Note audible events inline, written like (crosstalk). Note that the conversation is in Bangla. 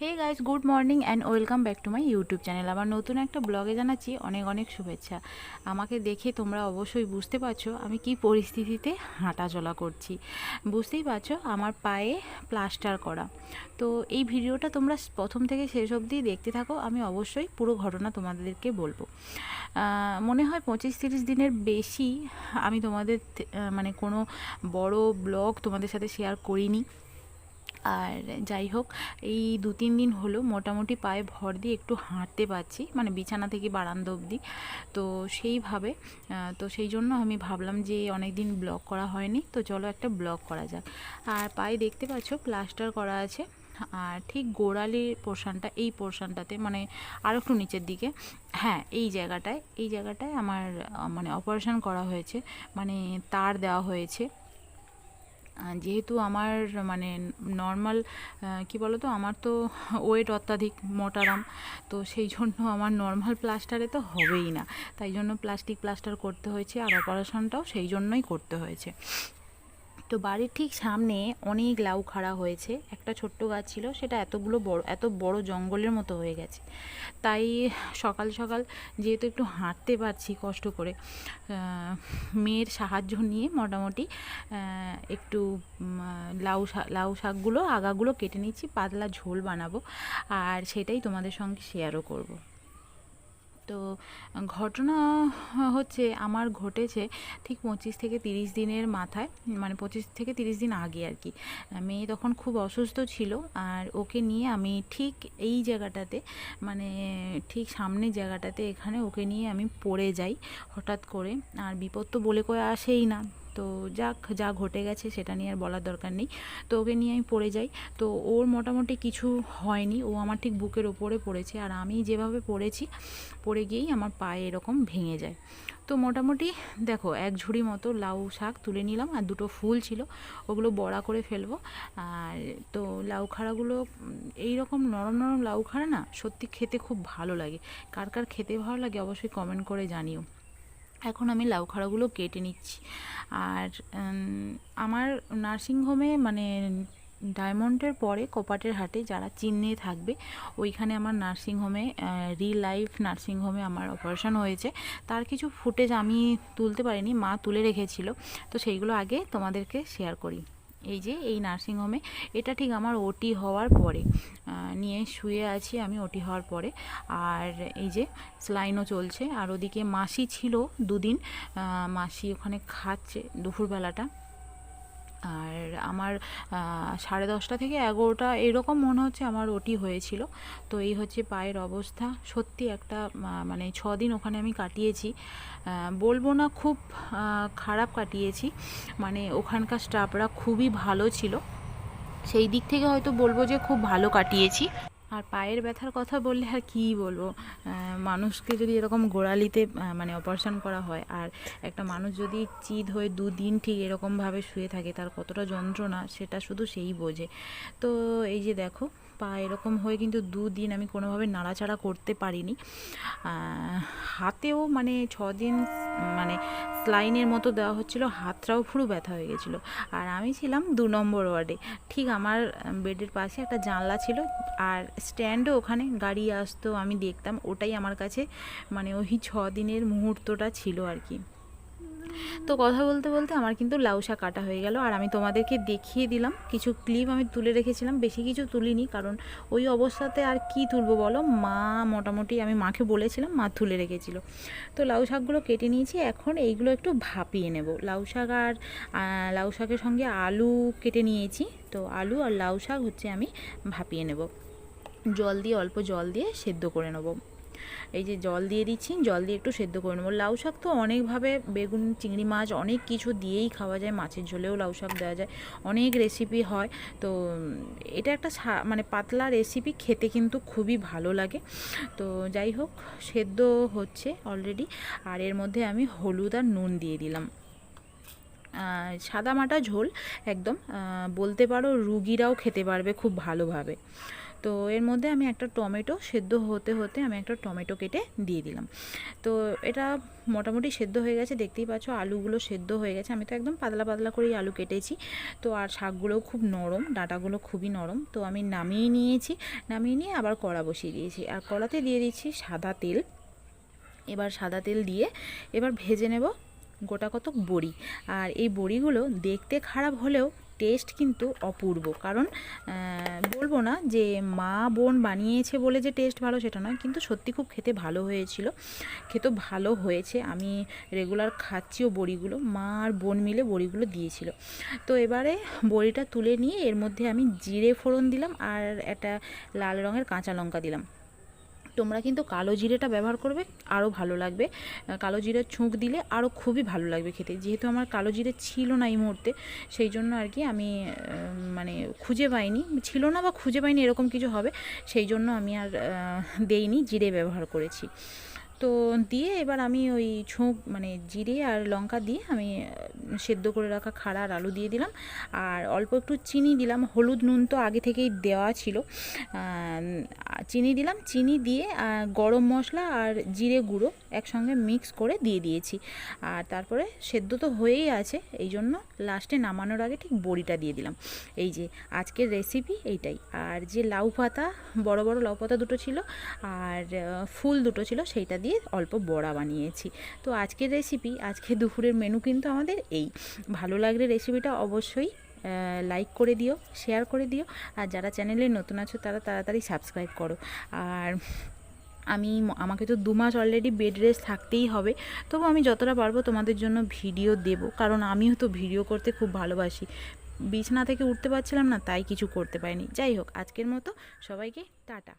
Hey guys good morning and welcome back to my YouTube channel আমার নতুন একটা ব্লগে জানাচ্ছি অনেক অনেক শুভেচ্ছা। আমাকে দেখে তোমরা অবশ্যই বুঝতে পারছ আমি কি পরিস্থিতিতে হাঁটা চলা করছি। বুঝতেই পারছ আমার পায়ে প্লাস্টার করা। তো এই ভিডিওটা তোমরা প্রথম থেকে শেষ অবধি দেখতে থাকো, আমি অবশ্যই পুরো ঘটনা তোমাদেরকে বলব। মনে হয় পঁচিশ তিরিশ দিনের বেশি আমি তোমাদের মানে কোনো বড় ব্লগ তোমাদের সাথে শেয়ার করিনি। আর যাই হোক, এই দু তিন দিন হলো মোটামুটি পায়ে ভর দিয়ে একটু হাঁটতে পারছি মানে বিছানা থেকে বারান্দা অবধি। তো সেইভাবে তো সেই জন্য আমি ভাবলাম যে অনেক দিন ব্লগ করা হয়নি, তো চলো একটা ব্লগ করা যাক। আর পায়ে দেখতে পাচ্ছ প্লাস্টার করা আছে, আর ঠিক গোড়ালির পোর্শনটা, এই পোর্শনটাতে মানে আরও একটু নিচের দিকে হ্যাঁ এই জায়গাটায় এই জায়গাটায় আমার মানে অপারেশন করা হয়েছে মানে তার দেওয়া হয়েছে। যেহেতু আমার মানে নর্মাল কি বলো তো আমার তো (laughs) ওয়েট অত্যাধিক মোটারাম, তো সেই জন্য আমার নর্মাল প্লাস্টারে তো হবেই না। তাই জন্য প্লাস্টিক প্লাস্টার করতে হয়েছে আর অপারেশনটাও সেই জন্যই করতে হয়েছে। তো বাড়ির ঠিক সামনে অনেক লাউ খাড়া হয়েছে। একটা ছোট্ট গাছ ছিল, সেটা এতগুলো বড়, এত বড় জঙ্গলের মতো হয়ে গেছে। তাই সকাল সকাল যেহেতু একটু হাঁটতে পারছি কষ্ট করে মেয়ের সাহায্য নিয়ে মোটামুটি একটু লাউ লাউ শাকগুলো, আগাগুলো কেটে নিচ্ছি, পাতলা ঝোল বানাবো। আর সেটাই তোমাদের সঙ্গে শেয়ারও করব। তো ঘটনা হচ্ছে, আমার ঘটেছে ঠিক পঁচিশ থেকে তিরিশ দিনের মাথায় মানে পঁচিশ থেকে তিরিশ দিন আগে আর কি। মেয়ে তখন খুব অসুস্থ ছিল আর ওকে নিয়ে আমি ঠিক এই জায়গাটাতে মানে ঠিক সামনে জায়গাটাতে এখানে ওকে নিয়ে আমি পড়ে যাই হঠাৎ করে। আর বিপদ তো বলে কয়ে আসেই না। তো যাক, যা ঘটে গেছে সেটা নিয়ে আর বলার দরকার নেই। তো ওকে নিয়ে আমি পড়ে যাই। তো ওর মোটামুটি কিছু হয়নি, ও আমার ঠিক বুকের ওপরে পড়েছে। আর আমি যেভাবে পড়েছি, পড়ে গিয়েই আমার পায়ে এরকম ভেঙে যায়। তো মোটামুটি দেখো, এক ঝুড়ি মতো লাউ শাক তুলে নিলাম, আর দুটো ফুল ছিল, ওগুলো বড়া করে ফেলব। আর তো লাউ খাড়াগুলো, এই রকম নরম নরম লাউ খাড়া না, সত্যি খেতে খুব ভালো লাগে। কার কার খেতে ভালো লাগে অবশ্যই কমেন্ট করে জানিও। এখন আমি লাউ খাড়াগুলো কেটে নিচ্ছি। আর আমার নার্সিংহোমে মানে ডায়মন্ডের পরে কপাটের হাটে যারা চিহ্নে থাকবে, ওইখানে আমার নার্সিংহোমে রি লাইফ নার্সিংহোমে আমার অপারেশন হয়েছে। তার কিছু ফুটেজ আমি তুলতে পারিনি, মা তুলে রেখেছিল। তো সেইগুলো আগে তোমাদেরকে শেয়ার করি। এই যে এই নার্সিংহোমে, এটা ঠিক আমার ওটি হওয়ার পরে নিয়ে শুয়ে আছি আমি ওটি হওয়ার পরে। আর এই যে স্লাইনও চলছে, আর ওদিকে মাসি ছিল দুদিন মাসি ওখানে খাচ্ছে দুপুরবেলাটা। আর আমার সাড়ে দশটা থেকে এগারোটা এরকম মনে হচ্ছে আমার ওটি হয়েছিল। তো এই হচ্ছে পায়ের অবস্থা। সত্যি একটা মানে ছ দিন ওখানে আমি কাটিয়েছি। বলব না খুব খারাপ কাটিয়েছি। মানে ওখানকার স্টাফরা খুবই ভালো ছিল। সেই দিক থেকে হয়তো বলব যে খুব ভালো কাটিয়েছি। আর পায়ের ব্যথার কথা বললে আর কী বলব? মানুষকে যদি এরকম গোড়ালিতে মানে অপারেশন করা হয়, আর একটা মানুষ যদি চিদ হয়ে দুদিন ঠিক এরকমভাবে শুয়ে থাকে, তার কতটা যন্ত্রণা সেটা শুধু সেই বোঝে। তো এই যে দেখো পা এরকম হয়ে কিন্তু দুদিন আমি কোনোভাবে নাড়াচাড়া করতে পারিনি। হাতেও মানে ছদিন মানে স্লাইনের মতো দেওয়া হচ্ছিল হাতটাও পুরো ব্যথা হয়ে গেছিল। আর আমি ছিলাম দু নম্বর ওয়ার্ডে। ঠিক আমার বেডের পাশে একটা জানলা ছিল আর স্ট্যান্ডও ওখানে, গাড়ি আসতো, আমি দেখতাম, ওটাই আমার কাছে মানে ওই ছ দিনের মুহূর্তটা ছিল আর কি। তো কথা বলতে বলতে আমার কিন্তু লাউ শাক কাটা হয়ে গেল। আর আমি তোমাদেরকে দেখিয়ে দিলাম, কিছু ক্লিপ আমি তুলে রেখেছিলাম, বেশি কিছু তুলিনি, কারণ ওই অবস্থাতে আর কি তুলবো বলো? মা মোটামুটি আমি মাকে বলেছিলাম, মা তুলে রেখেছিল। তো লাউ শাকগুলো কেটে নিয়েছি, এখন এইগুলো একটু ভাপিয়ে নেব। লাউ শাক আর লাউ শাকের সঙ্গে আলু কেটে নিয়েছি। তো আলু আর লাউ শাক হচ্ছে আমি ভাপিয়ে নেব। জল দিয়ে, অল্প জল দিয়ে সেদ্ধ করে নেব। এই যে জল দিয়ে দিচ্ছি, জল দিয়ে একটু সেদ্ধ করে নেব। লাউ শাক তো অনেকভাবে বেগুন, চিংড়ি মাছ অনেক কিছু দিয়েই খাওয়া যায়, মাছের ঝোলেও লাউ শাক দেওয়া যায়, অনেক রেসিপি হয়। তো এটা একটা মানে পাতলা রেসিপি খেতে কিন্তু খুবই ভালো লাগে। তো যাই হোক, সেদ্ধ হচ্ছে অলরেডি আর এর মধ্যে আমি হলুদ আর নুন দিয়ে দিলাম। সাদামাটা ঝোল, একদম বলতে পারো রুগীরাও খেতে পারবে খুব ভালোভাবে। তো এর মধ্যে আমি একটা টমেটো সেদ্ধ হতে হতে আমি একটা টমেটো কেটে দিয়ে দিলাম। তো এটা মোটামুটি সেদ্ধ হয়ে গেছে, দেখতেই পাচ্ছ আলুগুলো সেদ্ধ হয়ে গেছে। আমি তো একদম পাতলা পাতলা করেই আলু কেটেছি। তো আর শাকগুলোও খুব নরম, ডাঁটাগুলো খুবই নরম। তো আমি নামিয়ে নিয়েছি, নামিয়ে নিয়ে আবার কড়া বসিয়ে দিয়েছি। আর কড়াতে দিয়ে দিচ্ছি সাদা তেল। এবার সাদা তেল দিয়ে এবার ভেজে নেব গোটা কতক বড়ি। আর এই বড়িগুলো দেখতে খারাপ হলেও টেস্ট কিন্তু অপূর্ব। কারণ বলব না যে মা বোন বানিয়েছে বলে যে টেস্ট ভালো সেটা নয়, কিন্তু সত্যি খুব খেতে ভালো হয়েছিল। খেতে ভালো হয়েছে। আমি রেগুলার খাচ্ছিও বড়িগুলো, মা আর বোন মিলে বড়িগুলো দিয়েছিল। তো এবারে বড়িটা তুলে নিয়ে এর মধ্যে আমি জিরে ফোড়ন দিলাম আর একটা লাল রঙের কাঁচা লঙ্কা দিলাম। তোমরা কিন্তু কালো জিরেটা ব্যবহার করবে, আরও ভালো লাগবে। কালো জিরের ছুঁক দিলে আরও খুবই ভালো লাগবে খেতে। যেহেতু আমার কালো জিরে ছিল না এই মুহূর্তে, সেই জন্য আর কি আমি মানে খুঁজে পাইনি। ছিল না বা খুঁজে পাইনি এরকম কিছু হবে, সেই জন্য আমি আর দেইনি, জিরে ব্যবহার করেছি। তো দিয়ে এবার আমি ওই ছোঁক মানে জিরে আর লঙ্কা দিয়ে আমি সেদ্ধ করে রাখা খাড়া আর আলু দিয়ে দিলাম। আর অল্প একটু চিনি দিলাম। হলুদ নুন তো আগে থেকেই দেওয়া ছিল। চিনি দিলাম। চিনি দিয়ে গরম মশলা আর জিরে গুঁড়ো একসঙ্গে মিক্স করে দিয়ে দিয়েছি। আর তারপরে সেদ্ধ তো হয়েই আছে। এই জন্য লাস্টে নামানোর আগে ঠিক বড়িটা দিয়ে দিলাম। এই যে আজকের রেসিপি এইটাই। আর যে লাউ পাতা, বড় বড় লাউ পাতা দুটো ছিল, আর ফুল দুটো ছিল, সেইটা দিয়ে অল্প বড়া বানিয়েছি। তো আজকের রেসিপি আজকে দুপুরের মেনু কিন্তু আমাদের এই। ভালো লাগলে রেসিপিটা অবশ্যই লাইক করে দিও শেয়ার করে দিও। আর যারা চ্যানেলে নতুন আছো, তারা তাড়াতাড়ি সাবস্ক্রাইব করো। আর আমি, আমাকে তো দু মাস অলরেডি বেড রেস্ট থাকতেই হবে। তবু আমি যতটা পারব তোমাদের জন্য ভিডিও দেব। কারণ আমিও তো ভিডিও করতে খুব ভালোবাসি। বিছানা থেকে উঠতে পারছিলাম না, তাই কিছু করতে পারিনি। যাই হোক, আজকের মতো সবাইকে টাটা।